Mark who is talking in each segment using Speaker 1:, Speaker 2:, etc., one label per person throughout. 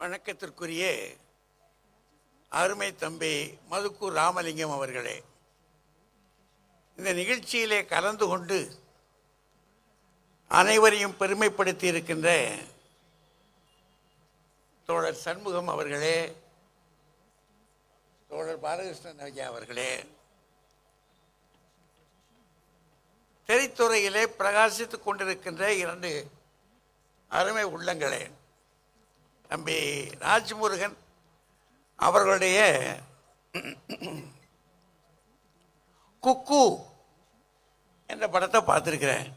Speaker 1: வணக்கத்திற்குரிய அருமை தம்பி மதுக்கூர் ராமலிங்கம் அவர்களே இந்த நிகழ்ச்சியிலே கலந்து கொண்டு அனைவரையும் பெருமைப்படுத்தி இருக்கின்ற தோழர் சண்முகம் அவர்களே தோழர் பாலகிருஷ்ணன் ஐயா அவர்களே திரைத்துறையிலே பிரகாசித்து கொண்டிருக்கின்ற இரண்டு அருமை உள்ளங்களே. தம்பி ராஜ்முருகன் அவர்களுடைய குக்கு என்ற படத்தை பார்த்துருக்கிறேன்.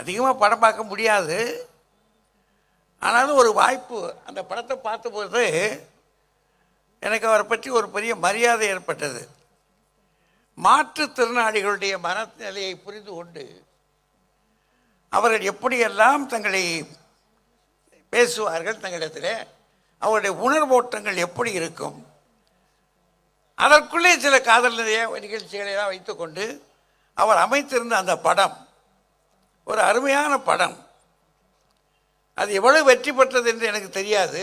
Speaker 1: அதிகமாக படம் பார்க்க முடியாது. ஆனாலும் ஒரு வாய்ப்பு அந்த படத்தை பார்த்தபோது எனக்கு அவரை பற்றி ஒரு பெரிய மரியாதை ஏற்பட்டது. மாற்றுத்திறனாளிகளுடைய மனநிலையை புரிந்து கொண்டு அவர்கள் எப்படியெல்லாம் தங்களை பேசுவார்கள் தங்களிடத்தில் அவருடைய உணர்வோட்டங்கள் எப்படி இருக்கும் அதற்குள்ளே சில காதல் நிலைய நிகழ்ச்சிகளை எல்லாம் வைத்துக்கொண்டு அவர் அமைத்திருந்த அந்த படம் ஒரு அருமையான படம். அது எவ்வளவு வெற்றி பெற்றது என்று எனக்கு தெரியாது.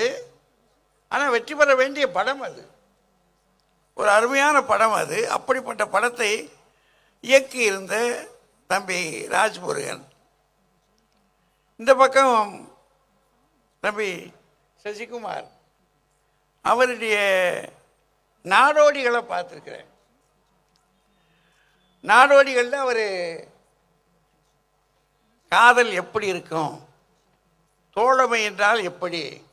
Speaker 1: ஆனால் வெற்றி பெற வேண்டிய படம் அது. ஒரு அருமையான படம் அது. அப்படிப்பட்ட படத்தை இயக்கியிருந்த தம்பி ராஜ்முருகன். இந்த பக்கம் தம்பி சசிகுமார். அவருடைய நாடோடிகளை பார்த்துருக்குறேன். நாடோடிகளில் அவர் காதல் எப்படி இருக்கும்? தோழமை என்றால் எப்படி?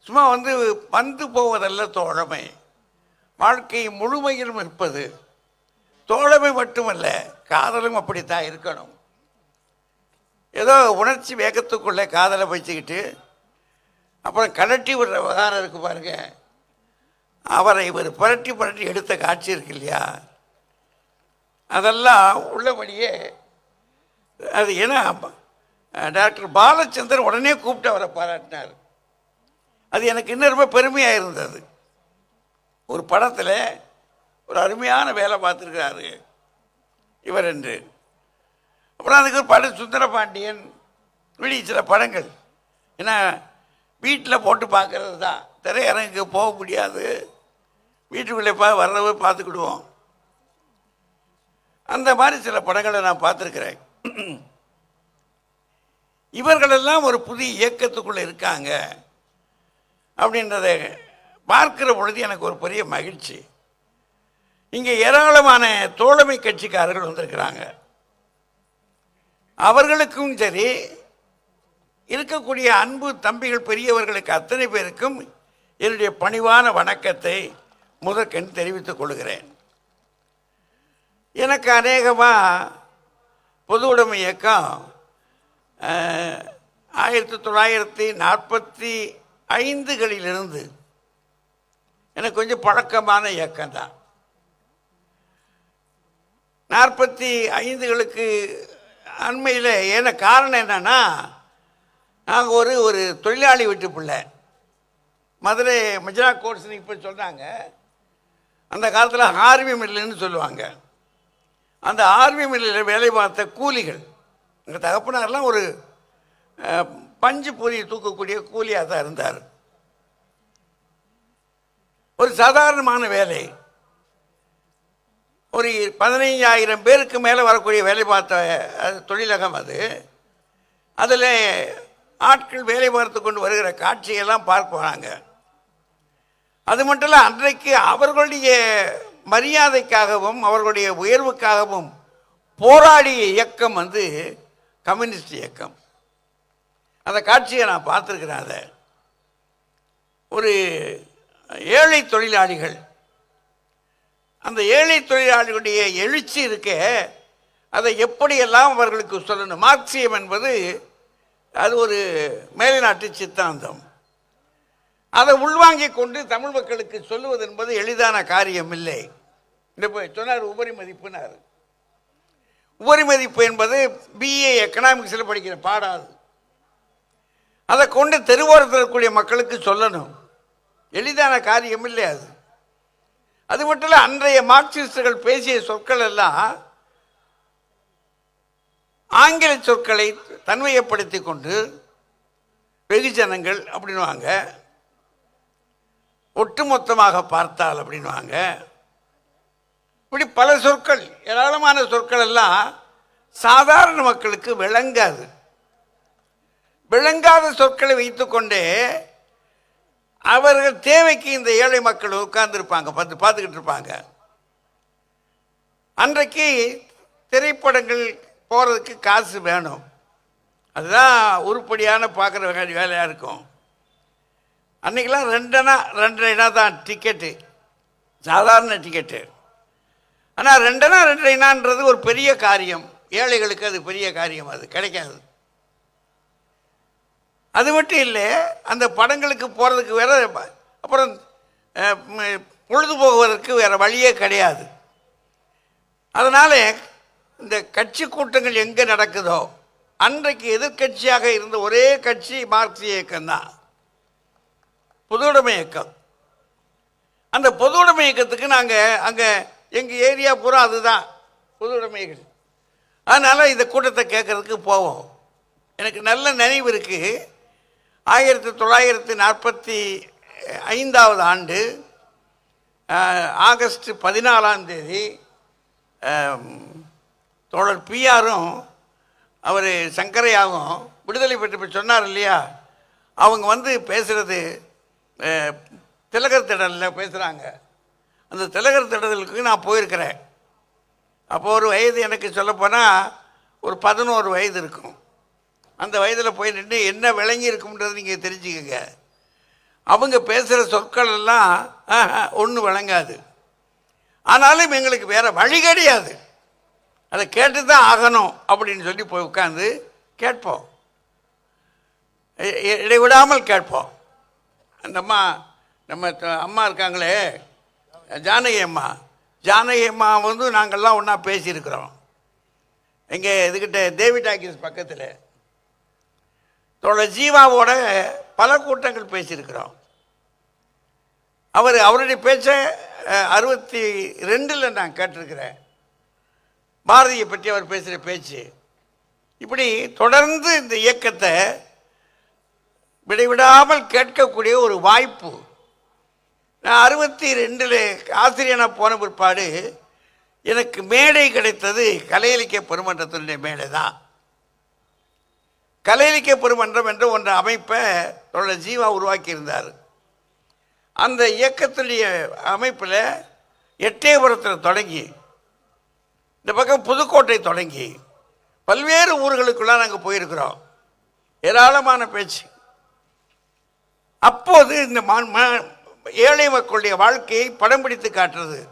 Speaker 1: சும்மா வந்து வந்து போவதல்ல தோழமை. வாழ்க்கை முழுமையிலும் இருப்பது தோழமை மட்டுமல்ல காதலும் அப்படித்தான் இருக்கணும். ஏதோ உணர்ச்சி வேகத்துக்குள்ளே காதலை வச்சுக்கிட்டு அப்புறம் கலட்டி விடுற விவகாரம் இருக்கு பாருங்க. அவரை இவர் புரட்டி புரட்டி எடுத்த காட்சி இருக்கு இல்லையா? அதெல்லாம் உள்ளபடியே அது ஏன்னா டாக்டர் பாலச்சந்தர் உடனே கூப்பிட்டு அவரை பாராட்டினார். அது எனக்கு இன்னும் ரொம்ப பெருமையாக இருந்தது. ஒரு படத்தில் ஒரு அருமையான வேலை பார்த்துருக்கிறாரு இவர் என்று. அப்புறம் அதுக்கு ஒரு படம் சுந்தரபாண்டியன் இப்படி சில படங்கள். ஏன்னா வீட்டில் போட்டு பார்க்கறது தான். திரையரங்குக்கு போக முடியாது. வீட்டுக்குள்ளே பா வர்றவ பார்த்துக்கிடுவோம். அந்த மாதிரி சில படங்களை நான் பார்த்துருக்குறேன். இவர்களெல்லாம் ஒரு புதிய இயக்கத்துக்குள்ளே இருக்காங்க அப்படின்றத பார்க்கிற பொழுது எனக்கு ஒரு பெரிய மகிழ்ச்சி. இங்கே ஏராளமான தோழமை கட்சிக்காரர்கள் வந்திருக்கிறாங்க. அவர்களுக்கும் சரி இருக்கக்கூடிய அன்பு தம்பிகள் பெரியவர்களுக்கு அத்தனை பேருக்கும் என்னுடைய பணிவான வணக்கத்தை முதற்கண் தெரிவித்துக் கொள்கிறேன். எனக்கு அநேகமாக பொது உடைமை இயக்கம் ஆயிரத்தி தொள்ளாயிரத்தி நாற்பத்தி ஐந்துகளிலிருந்து எனக்கு கொஞ்சம் பழக்கமான இயக்கம் தான் நாற்பத்தி ஐந்துகளுக்கு அண்மையில் ஏன்னா காரணம் என்னன்னா நாங்கள் ஒரு ஒரு தொழிலாளி வீட்டு பிள்ளை. மதுரை மஜ்ரா கோர்ஸ்னு இப்போ சொல்கிறாங்க அந்த காலத்தில் ஆர்மி மில்லுன்னு சொல்லுவாங்க. அந்த ஆர்மி மில்லில் வேலை பார்த்த கூலிகள் எங்கள் தகப்பனார்லாம் ஒரு பஞ்சு பொறியை தூக்கக்கூடிய கூலியாக தான் இருந்தார். ஒரு சாதாரணமான வேலை. ஒரு பதினைஞ்சாயிரம் பேருக்கு மேலே வரக்கூடிய வேலை பார்த்த அது தொழிலகம் அது. அதில் ஆட்கள் வேலை பார்த்து கொண்டு வருகிற காட்சியெல்லாம் பார்ப்பாங்க அது மட்டும் இல்லை அன்றைக்கு அவர்களுடைய மரியாதைக்காகவும் அவர்களுடைய உயர்வுக்காகவும் போராடிய இயக்கம் வந்து கம்யூனிஸ்ட் இயக்கம். அந்த காட்சியை நான் பார்த்துருக்கிறேன் அதை. ஒரு ஏழை தொழிலாளிகள். அந்த ஏழை தொழிலாளிகளுடைய எழுச்சி இருக்க அதை எப்படியெல்லாம் அவர்களுக்கு சொல்லணும்? மார்க்சியம் என்பது அது ஒரு மேல்நாட்டு சித்தாந்தம். அதை உள்வாங்கிக் கொண்டு தமிழ் மக்களுக்கு சொல்லுவது என்பது எளிதான காரியம் இல்லை. இந்த போய் சொன்னார் உபரி மதிப்புனார். உபரி மதிப்பு என்பது பிஏ எக்கனாமிக்ஸில் படிக்கிற பாடாது அது அதை கொண்டு தெருவோரத்தில் இருக்கக்கூடிய மக்களுக்கு சொல்லணும். எளிதான காரியம் இல்லை அது. அது மட்டும் இல்லை அன்றைய மார்க்சிஸ்டுகள் பேசிய சொற்கள் எல்லாம் ஆங்கில சொற்களை தன்மையப்படுத்தி கொண்டு வெகுஜனங்கள் அப்படின்வாங்க ஒட்டுமொத்தமாக பார்த்தால் அப்படின்வாங்க இப்படி பல சொற்கள் ஏராளமான சொற்கள் எல்லாம் சாதாரண மக்களுக்கு விளங்காது. விளங்காத சொற்களை வைத்துக்கொண்டே அவர்கள் தேவைக்கு இந்த ஏழை மக்கள் உட்கார்ந்துருப்பாங்க பார்த்து பார்த்துக்கிட்டு இருப்பாங்க. அன்றைக்கு திரைப்படங்கள் போகிறதுக்கு காசு வேணும். அதுதான் உருப்படியான பார்க்குற வேலையாக இருக்கும். அன்றைக்கெல்லாம் ரெண்டனா ரெண்டரைனா தான் டிக்கெட்டு. சாதாரண டிக்கெட்டு. ஆனால் ரெண்டனா ரெண்டரைனான்றது ஒரு பெரிய காரியம். ஏழைகளுக்கு அது பெரிய காரியம் அது கிடைக்காது. அது மட்டும் இல்லை அந்த படங்களுக்கு போகிறதுக்கு வேற அப்புறம் அஹ், பொழுது போகுவதற்கு வேறு வழியே கிடையாது. அதனால் இந்த கட்சி கூட்டங்கள் எங்கே நடக்குதோ அன்றைக்கு எதிர்க்கட்சியாக இருந்த ஒரே கட்சி மார்க்சிய இயக்கம்தான் பொதுவுடைமை இயக்கம். அந்த பொதுவுடைமை இயக்கத்துக்கு நாங்கள் அங்கே எங்கள் ஏரியா பூரா அதுதான் பொதுவுடைமைகள் அதனால் இந்த கூட்டத்தை கேட்கறதுக்கு போவோம். எனக்கு நல்ல நினைவு இருக்குது ஆயிரத்தி தொள்ளாயிரத்தி நாற்பத்தி ஐந்தாவது ஆண்டு ஆகஸ்ட் பதினாலாம் தேதி தோழர் பிஆரும் அவர் சங்கரையாவும் விடுதலை பெற்று சொன்னார் இல்லையா? அவங்க வந்து பேசுகிறது திலகர் திடலில் பேசுகிறாங்க அந்த திலகர் திடலுக்கு நான் போயிருக்கிறேன். அப்போ ஒரு வயது எனக்கு சொல்லப்போனால் ஒரு பதினோரு வயது இருக்கும். அந்த வயதில் போய் நின்று என்ன விளங்கி இருக்கும்ன்றது நீங்கள் தெரிஞ்சுக்கங்க. அவங்க பேசுகிற சொற்கள் எல்லாம் ஒன்றும் விளங்காது. ஆனாலும் எங்களுக்கு வேறு வழி கிடையாது. அதை கேட்டு தான் ஆகணும் அப்படின்னு சொல்லி போய் உட்காந்து கேட்போம். இடைவிடாமல் கேட்போம். அந்த அம்மா நம்ம அம்மா இருக்காங்களே ஜானகி அம்மா. ஜானகி அம்மா வந்து நாங்கள்லாம் ஒன்றா பேசியிருக்கிறோம். இங்கே இதுக்கிட்ட தேவி டாக்கிஸ் பக்கத்தில். தோழர் ஜீவாவோட பல கூட்டங்கள் பேசியிருக்கிறோம். அவர் அவருடைய பேச்சை அறுபத்தி ரெண்டில் நான் கேட்டிருக்கிறேன். பாரதியை பற்றி அவர் பேசுகிற பேச்சு. இப்படி தொடர்ந்து இந்த இயக்கத்தை விடைவிடாமல் கேட்கக்கூடிய ஒரு வாய்ப்பு. நான் அறுபத்தி ரெண்டில் ஆசிரியனாக போன பிற்பாடு எனக்கு மேடை கிடைத்தது கலையளிக்க பெருமன்றத்தினுடைய மேடை தான். கலை பெருமன்றம் என்ற ஒன்று அமைப்பை தோழர் ஜீவா உருவாக்கியிருந்தார். அந்த இயக்கத்துடைய அமைப்பில் எட்டயபுரத்தில் தொடங்கி இந்த பக்கம் புதுக்கோட்டை தொடங்கி பல்வேறு ஊர்களுக்குள்ளே நாங்கள் போயிருக்கிறோம். ஏராளமான பேச்சு. அப்போது இந்த மா- ஏழை மக்களுடைய வாழ்க்கையை படம் பிடித்து காட்டுறது.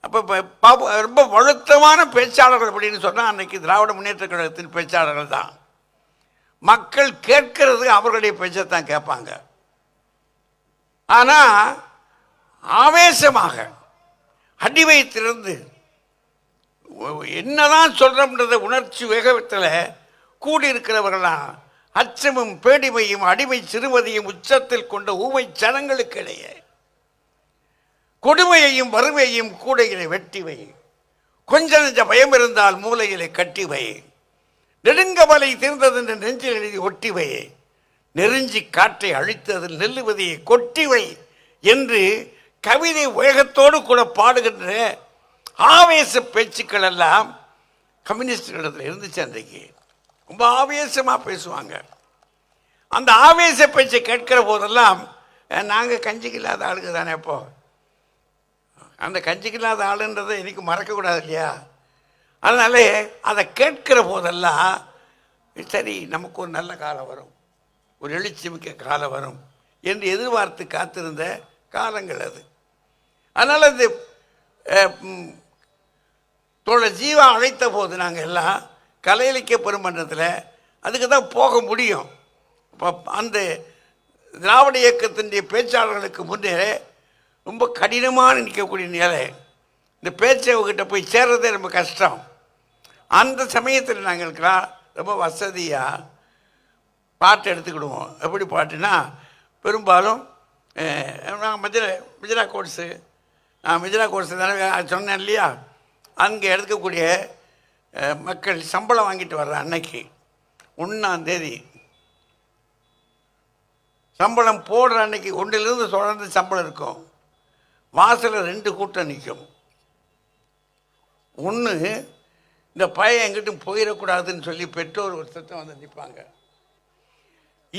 Speaker 1: அப்போ ரொம்ப வழுத்தமான பேச்சாளர்கள் அப்படின்னு சொன்னால் அன்றைக்கி திராவிட முன்னேற்ற கழகத்தின் பேச்சாளர்கள் தான். மக்கள் கேட்கறது அவர்களுடைய பேச்சை தான் கேட்பாங்க. ஆனால் ஆவேசமாக அடி திறந்து என்னதான் சொல்கிறோம்ன்றத உணர்ச்சி வேகத்தில் கூடியிருக்கிறவர்களாம் அச்சமும் பேடிமையும் அடிமை சிறுவதையும் உச்சத்தில் கொண்ட ஊமை ஜனங்களுக்கு இடையே கொடுமையையும் வறுமையையும் கூடையிலே வெட்டி வை. கொஞ்ச நெஞ்ச பயம் இருந்தால் மூலையிலே கட்டி வை நெடுங்கவலை தீர்ந்ததென்று நெஞ்சில் எழுதி ஒட்டிவையே நெருஞ்சி காற்றை அழித்ததில் நெல்லுவதையை கொட்டிவை என்று கவிதை வேகத்தோடு கூட பாடுகின்ற ஆவேச பேச்சுக்கள் எல்லாம் கம்யூனிஸ்டுகளிடத்தில் இருந்துச்சு அன்றைக்கு. ரொம்ப ஆவேசமாக பேசுவாங்க. அந்த ஆவேச பேச்சை கேட்கிற போதெல்லாம் நாங்கள் கஞ்சிக்கு இல்லாத ஆளுங்க தானே இப்போ அந்த கஞ்சிக்கு இல்லாத ஆளுன்றதை இன்னைக்கு மறக்கக்கூடாது இல்லையா? அதனால அதை கேட்கிற போதெல்லாம் சரி நமக்கு ஒரு நல்ல காலம் வரும். ஒரு எழுச்சி மிக்க காலம் வரும் என்று எதிர்பார்த்து காத்திருந்த காலங்கள் அது. அதனால் இது அஹ், தோழர் ஜீவா அழைத்த போது நாங்கள் எல்லாம் கலை இலக்கிய பெருமன்றத்தில் அதுக்கு தான் போக முடியும். இப்போ அந்த திராவிட இயக்கத்தினுடைய பேச்சாளர்களுக்கு முன்னே ரொம்ப கடினமான நிற்கக்கூடிய நிலை. இந்த பேச்சவங்கிட்ட போய் சேர்றதே ரொம்ப கஷ்டம். அந்த சமயத்தில் நாங்களுக்கெல்லாம் ரொம்ப வசதியாக பாட்டு எடுத்துக்கிடுவோம். எப்படி பாட்டுனா பெரும்பாலும் நாங்கள் மஜிரா மிஜிரா கோட்ஸு நான் மிதிரா கோர்ஸ் தானே சொன்னேன் இல்லையா? அங்கே எடுக்கக்கூடிய மக்கள் சம்பளம் வாங்கிட்டு வர்ற அன்னைக்கு ஒன்றாந்தேதி சம்பளம் போடுற அன்னைக்கு ஒன்றிலிருந்து தொடர்ந்து சம்பளம் இருக்கும். வாசலில் ரெண்டு கூட்டம் நிற்கும் ஒன்று இந்த பையன் எங்கிட்டும் போயிடக்கூடாதுன்னு சொல்லி பெற்றோர் ஒரு சத்தம் வந்து நிற்பாங்க.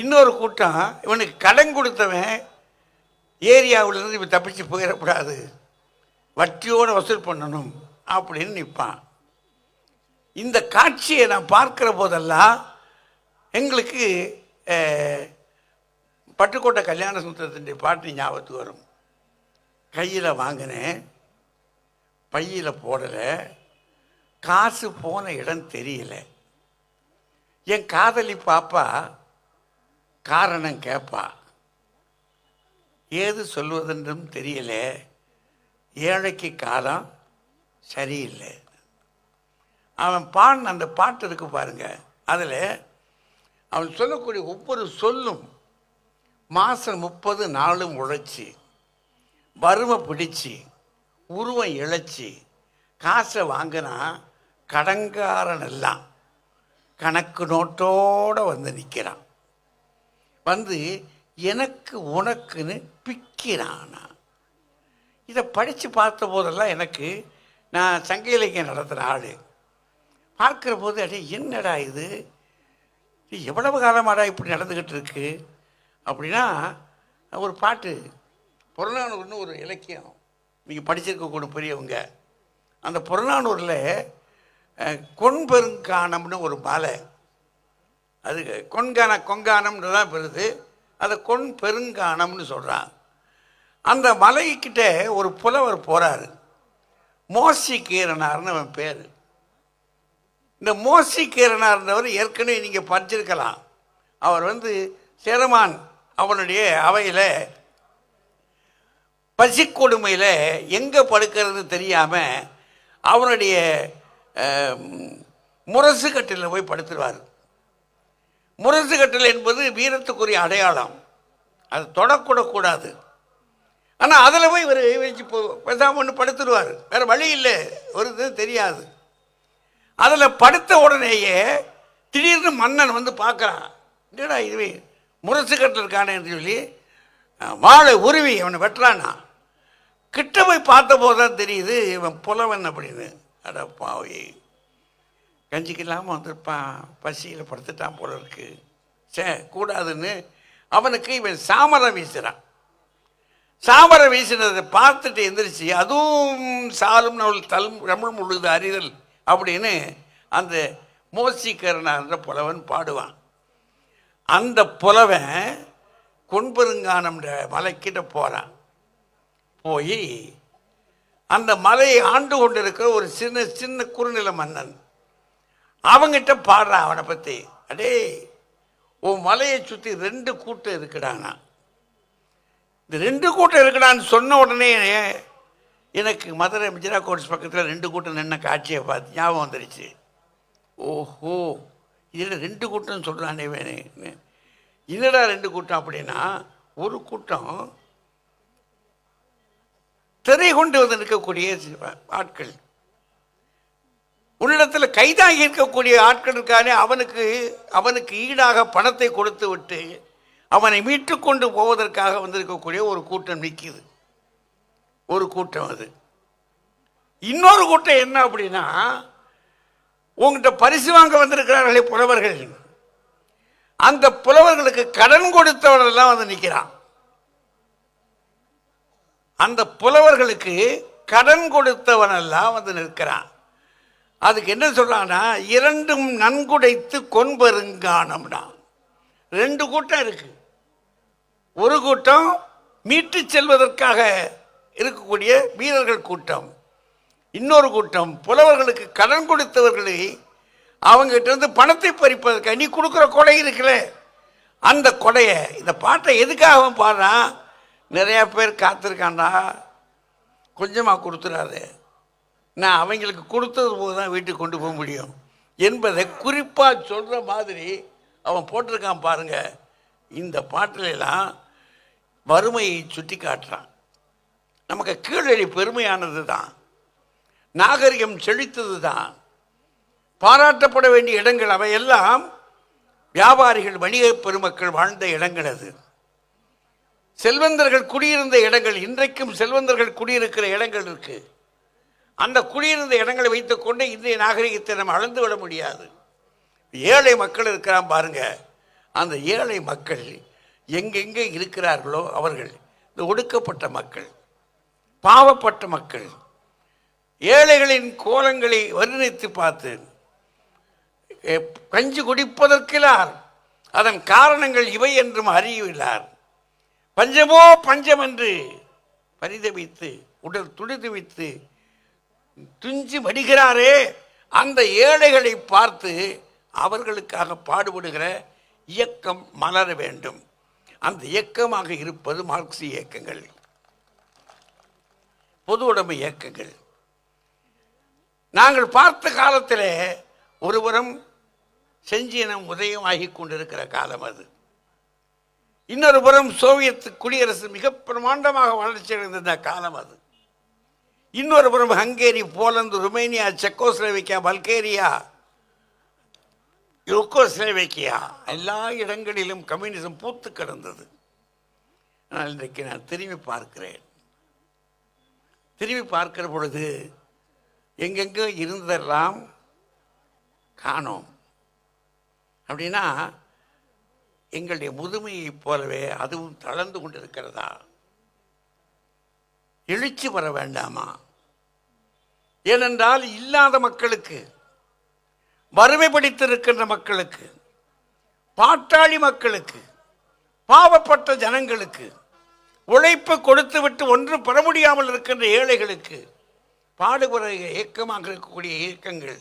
Speaker 1: இன்னொரு கூட்டம் இவனுக்கு கடன் கொடுத்தவன் ஏரியாவிலேருந்து இவன் தப்பிச்சு போயிடக்கூடாது. வட்டியோடு வசூல் பண்ணணும் அப்படின்னு நிற்பான். இந்த காட்சியை நான் பார்க்குற போதெல்லாம் எங்களுக்கு பட்டுக்கோட்டை கல்யாண சுந்தரத்தினுடைய பாட்டு ஞாபகத்துக்கு வரும். கையில் வாங்கினேன் பையில் போடலை. காசு போன இடம் தெரியல. என் காதலி பாப்பா காரணம் கேட்பா ஏது சொல்வதென்றும் தெரியல. ஏழைக்கு காலம் சரியில்லை. அவன் பாடின அந்த பாட்டு இருக்கு பாருங்க. அதில் அவன் சொல்லக்கூடிய ஒவ்வொரு சொல்லும் மாதம் முப்பது நாளும் உழைச்சி வறுமை பிடிச்சி உருவம் இழைச்சி காசை வாங்கினா கடங்காரன் எல்லாம் கணக்கு நோட்டோடு வந்து நிற்கிறான் வந்து எனக்கு உனக்குன்னு பிக்கிறானா. இதை படித்து பார்த்த போதெல்லாம் எனக்கு நான் சங்க இலக்கியம் நடத்துகிற ஆள். பார்க்குற போது அடே என்னடா இது? இது எவ்வளவு காலமாடா இப்படி நடந்துக்கிட்டு இருக்கு? அப்படின்னா ஒரு பாட்டு புறநானூர்னு ஒரு இலக்கியம். நீங்கள் படிச்சிருக்கக்கூடிய பெரியவங்க. அந்த புறநானூரில் கொண்பெருங்கானம்னு ஒரு மலை. அது கொண்கான கொங்கானம்னு தான் பெருது அதை கொண் பெருங்கானம்னு சொல்கிறான் அந்த மலைக்கிட்ட ஒரு புலவர் போகிறார் மோசி கீரனார்னு அவன் பேர். இந்த மோசி கீரனார்ன்றவர் ஏற்கனவே நீங்கள் படிச்சிருக்கலாம். அவர் வந்து சேரமான் அவனுடைய அவையில் பசிக்கொடுமையில் எங்கே படுக்கிறது தெரியாமல் அவனுடைய முரசு கட்டிலில் போய் படுத்துருவார். முரசு கட்டில் என்பது வீரத்துக்குரிய அடையாளம். அது தொடக்கூடக்கூடாது ஆனால் அதில் போய் இவர் வச்சு போ பேசாமல் ஒன்று படுத்துடுவார் வேறு வழி இல்லை ஒரு இது தெரியாது. அதில் படுத்த உடனேயே திடீர்னு மன்னன் வந்து பார்க்குறான். என்னடா இதுவே முரசு கட்டில் இருக்கானேன்னு சொல்லி வாழை உருவி அவனை வெட்டுறானா. கிட்ட போய் பார்த்த போதான் தான் தெரியுது இவன் புலவன் அப்படின்னு. அட பாவி கஞ்சிக்கு இல்லாமல் வந்திருப்பான். பசியில் படுத்துட்டான் போல இருக்கு. சே கூடாதுன்னு அவனுக்கு இவன் சாமரம் வீசுகிறான் சாமரம் வீசினதை பார்த்துட்டு எந்திரிச்சு அதுவும் சாலும் நவள் தல் தமிழ் முழுது அறிதல் அப்படின்னு அந்த மோசிக்கரனான்ற புலவன் பாடுவான். அந்த புலவன் கொன்பெருங்கானம்ன்ற மலைக்கிட்ட போகிறான் போய் அந்த மலையை ஆண்டு கொண்டிருக்கிற ஒரு சின்ன சின்ன குறுநில மன்னன். அவங்கிட்ட பாடுறான் அவனை பற்றி அடே உன் மலையை சுற்றி ரெண்டு கூட்டம் இருக்குடானா? இந்த ரெண்டு கூட்டம் இருக்குடான்னு சொன்ன உடனே எனக்கு மதுரை மிஜிரா கோட்ஸ் பக்கத்தில் ரெண்டு கூட்டம் நின்ன காட்சியை பார்த்து ஞாபகம் வந்துருச்சு. ஓஹோ இதில் ரெண்டு கூட்டம்னு சொல்கிறானே வேணே என்னடா ரெண்டு கூட்டம் அப்படின்னா ஒரு கூட்டம் திரை கொண்டு வந்து நிற்கக்கூடிய ஆட்கள். உன்னிடத்தில் கைதாகி இருக்கக்கூடிய ஆட்கள் இருக்கானே அவனுக்கு அவனுக்கு ஈடாக பணத்தை கொடுத்து விட்டு அவனை மீட்டு கொண்டு போவதற்காக வந்திருக்கக்கூடிய ஒரு கூட்டம் நிற்கிது. ஒரு கூட்டம் அது. இன்னொரு கூட்டம் என்ன அப்படின்னா உங்கள்கிட்ட பரிசு வாங்க வந்திருக்கிறார்களே புலவர்கள். அந்த புலவர்களுக்கு கடன் கொடுத்தவனெல்லாம் வந்து நிற்கிறான் அந்த புலவர்களுக்கு கடன் கொடுத்தவனெல்லாம் வந்து நிற்கிறான். அதுக்கு என்ன சொல்றான்னா இரண்டும் நன்குடைத்து கொன்பெருங்கானம்னா ரெண்டு கூட்டம் இருக்கு. ஒரு கூட்டம் மீட்டு செல்வதற்காக இருக்கக்கூடிய வீரர்கள் கூட்டம். இன்னொரு கூட்டம் புலவர்களுக்கு கடன் கொடுத்தவர்களை அவங்ககிட்ட இருந்து பணத்தை பறிப்பதற்கு நீ கொடுக்குற கொடை இருக்குல்ல. அந்த கொடையை இந்த பாட்டை எதுக்காக அவன் பாடுறான்? நிறையா பேர் காத்திருக்காண்டா கொஞ்சமாக கொடுத்துடாது நான் அவங்களுக்கு கொடுத்தது போது தான் வீட்டுக்கு கொண்டு போக முடியும். என்பதை குறிப்பாக சொல்கிற மாதிரி அவன் போட்டிருக்கான் பாருங்கள் இந்த பாட்டிலெல்லாம் வறுமையை சுட்டி காட்டுறான். நமக்கு கீழடி பெருமையானது தான் நாகரிகம் செழித்தது தான் பாராட்டப்பட வேண்டிய இடங்கள் அவையெல்லாம் வியாபாரிகள் வணிக பெருமக்கள் வாழ்ந்த இடங்கள் அது. செல்வந்தர்கள் குடியிருந்த இடங்கள் இன்றைக்கும் செல்வந்தர்கள் குடியிருக்கிற இடங்கள் இருக்கு. அந்த குடியிருந்த இடங்களை வைத்துக்கொண்டு இந்திய நாகரிகத்தை நம்ம அளந்து விட முடியாது. ஏழை மக்கள் இருக்கிறான் பாருங்க. அந்த ஏழை மக்கள் எங்கெங்கே இருக்கிறார்களோ அவர்கள் இந்த ஒடுக்கப்பட்ட மக்கள் பாவப்பட்ட மக்கள் ஏழைகளின் கோலங்களை வர்ணித்து பார்த்து கஞ்சி குடிப்பதற்கிலார் அதன் காரணங்கள் இவை என்றும் அறியவில்லார் பஞ்சமோ பஞ்சம் என்று பரிதவித்து உடல் துடிதுவித்து துஞ்சி வடிகிறாரே அந்த ஏழைகளை பார்த்து அவர்களுக்காக பாடுபடுகிற இயக்கம் மலர வேண்டும். அந்த இயக்கமாக இருப்பது மார்க்சிய இயக்கங்கள். பொது உடைமை இயக்கங்கள். நாங்கள் பார்த்த காலத்தில் ஒருபுறம் செஞ்சினம் உதயமாகி கொண்டிருக்கிற காலம் அது. இன்னொரு புறம் சோவியத் குடியரசு மிக பிரமாண்டமாக வளர்ச்சி அடைந்த காலம் அது. இன்னொரு புறம் Hungary Poland Romania Czechoslovakia Bulgaria Yugoslavia எல்லா இடங்களிலும் கம்யூனிசம் பூத்து கிடந்தது. ஆனால் இன்றைக்கு நான் திரும்பி பார்க்கிறேன். திரும்பி பார்க்கிற பொழுது எங்கெங்கே இருந்தெல்லாம் காணோம். அப்படின்னா எங்களுடைய முதுமையைப் போலவே அதுவும் தளர்ந்து கொண்டிருக்கிறதா? எழுச்சி வர வேண்டாமா? ஏனென்றால் இல்லாத மக்களுக்கு வறுமை படித்திருக்கின்ற மக்களுக்கு பாட்டாளி மக்களுக்கு பாவப்பட்ட ஜனங்களுக்கு உழைப்பு கொடுத்துவிட்டு ஒன்றும் பெற முடியாமல் இருக்கின்ற ஏழைகளுக்கு பாடுபடுற இயக்கமாக இருக்கக்கூடிய இயக்கங்கள்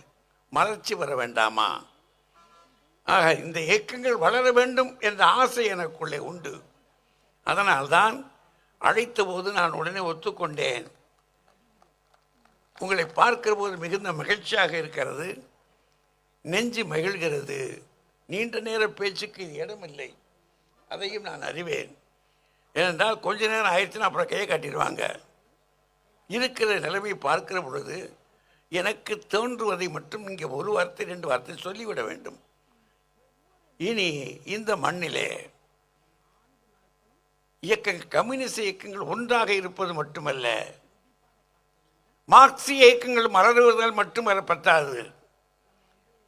Speaker 1: மலர்ச்சி வர வேண்டாமா? ஆக இந்த இயக்கங்கள் வளர வேண்டும் என்ற ஆசை எனக்குள்ளே உண்டு. அதனால்தான் அழைத்த போது நான் உடனே ஒத்துக்கொண்டேன். உங்களை பார்க்கிற போது மிகுந்த மகிழ்ச்சியாக இருக்கிறது. நெஞ்சு மகிழ்கிறது. நீண்ட நேர பேச்சுக்கு இது இடமில்லை. அதையும் நான் அறிவேன். ஏனென்றால் கொஞ்ச நேரம் ஆயிடுச்சுன்னா அப்புறம் கையை காட்டிடுவாங்க. இருக்கிற நிலைமை பார்க்கிற பொழுது எனக்கு தோன்றுவதை மட்டும் இங்கே ஒரு வார்த்தை ரெண்டு வார்த்தை சொல்லிவிட வேண்டும். இனி இந்த மண்ணிலே இயக்கங்கள் கம்யூனிஸ்ட் இயக்கங்கள் ஒன்றாக இருப்பது மட்டுமல்ல மார்க்சிய இயக்கங்கள் மலருவதால் மட்டும் வர பத்தாது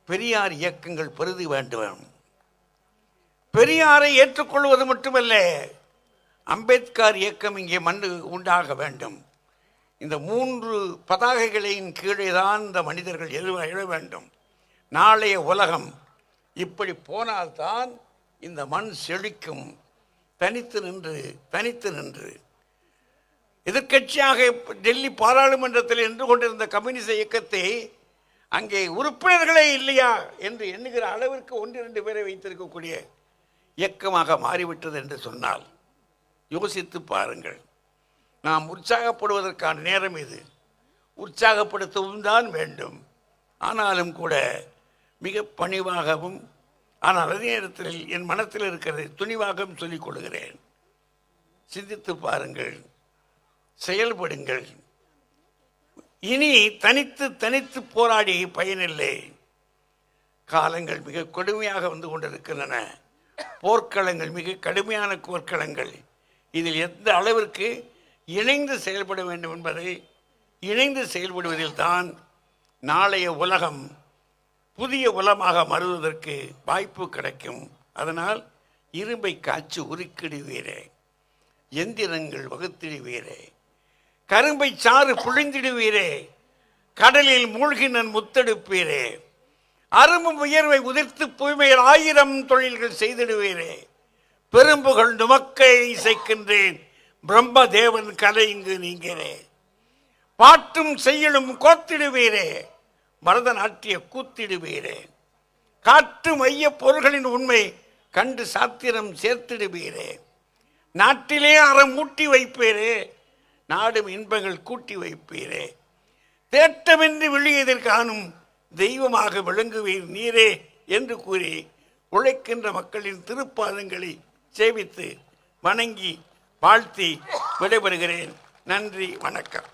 Speaker 1: பெரியார் இயக்கங்கள் பெருதி வேண்டும். பெரியாரை ஏற்றுக்கொள்வது மட்டுமல்ல அம்பேத்கர் இயக்கம் இங்கே மண்ணு உண்டாக வேண்டும். இந்த மூன்று பதாகைகளின் கீழே தான் இந்த மனிதர்கள் எழுவ எழ வேண்டும். நாளைய உலகம் இப்படி போனால்தான் இந்த மண் செழிக்கும். தனித்து நின்று தனித்து நின்று. எதிர்க்கட்சியாக டெல்லி பாராளுமன்றத்தில் நின்று கொண்டிருந்த கம்யூனிச இயக்கத்தை அங்கே உறுப்பினர்களே இல்லையா என்று எண்ணுகிற அளவிற்கு ஒன்று இரண்டு பேரை வைத்திருக்கக்கூடிய இயக்கமாக மாறிவிட்டது என்று சொன்னால் யோசித்து பாருங்கள். நாம் உற்சாகப்படுவதற்கான நேரம் இது. உற்சாகப்படுத்தவும் தான் வேண்டும். ஆனாலும் கூட மிக பணிவாகவும் ஆனால் அதே நேரத்தில் என் மனத்தில் இருக்கிறதை துணிவாகவும் சொல்லிக் கொள்கிறேன். சிந்தித்து பாருங்கள் செயல்படுங்கள். இனி தனித்து தனித்து போராடி பயனில்லை. காலங்கள் மிக கொடுமையாக வந்து கொண்டிருக்கின்றன. போர்க்களங்கள் மிக கடுமையான போர்க்களங்கள். இதில் எந்த அளவிற்கு இணைந்து செயல்பட வேண்டும் என்பதை இணைந்து செயல்படுவதில் தான் நாளைய உலகம் புதிய உலமாக மறுவதற்கு வாய்ப்பு கிடைக்கும். அதனால் இரும்பை காய்ச்சி உருக்கிடுவீரே எந்திரங்கள் வகுத்திடுவீரே கரும்பை சாறு புழிந்திடுவீரே கடலில் மூழ்கினன் முத்தெடுப்பீரே அரும்பும் உயர்வை உதிர்த்து தூய்மையில் ஆயிரம் தொழில்கள் செய்திடுவீரே பெரும்புகள் நுமக்கை இசைக்கின்றேன். பிரம்ம தேவன் கலை இங்கு நீங்கிறே. பாட்டும் செய்யலும் கோத்திடுவீரே பரதநாட்டிய கூத்திடுவீரே காட்டு மைய பொருள்களின் உண்மை கண்டு சாத்திரம் சேர்த்திடுவீரே நாட்டிலே அறம் ஊட்டி வைப்பீரே நாடும் இன்பங்கள் கூட்டி வைப்பீரே. தேட்டமின்றி விழியதில் காணும் தெய்வமாக விளங்குவீர் நீரே என்று கூறி உழைக்கின்ற மக்களின் திருப்பாதங்களை சேவித்து வணங்கி வாழ்த்தி விடைபெறுகிறேன். நன்றி வணக்கம்.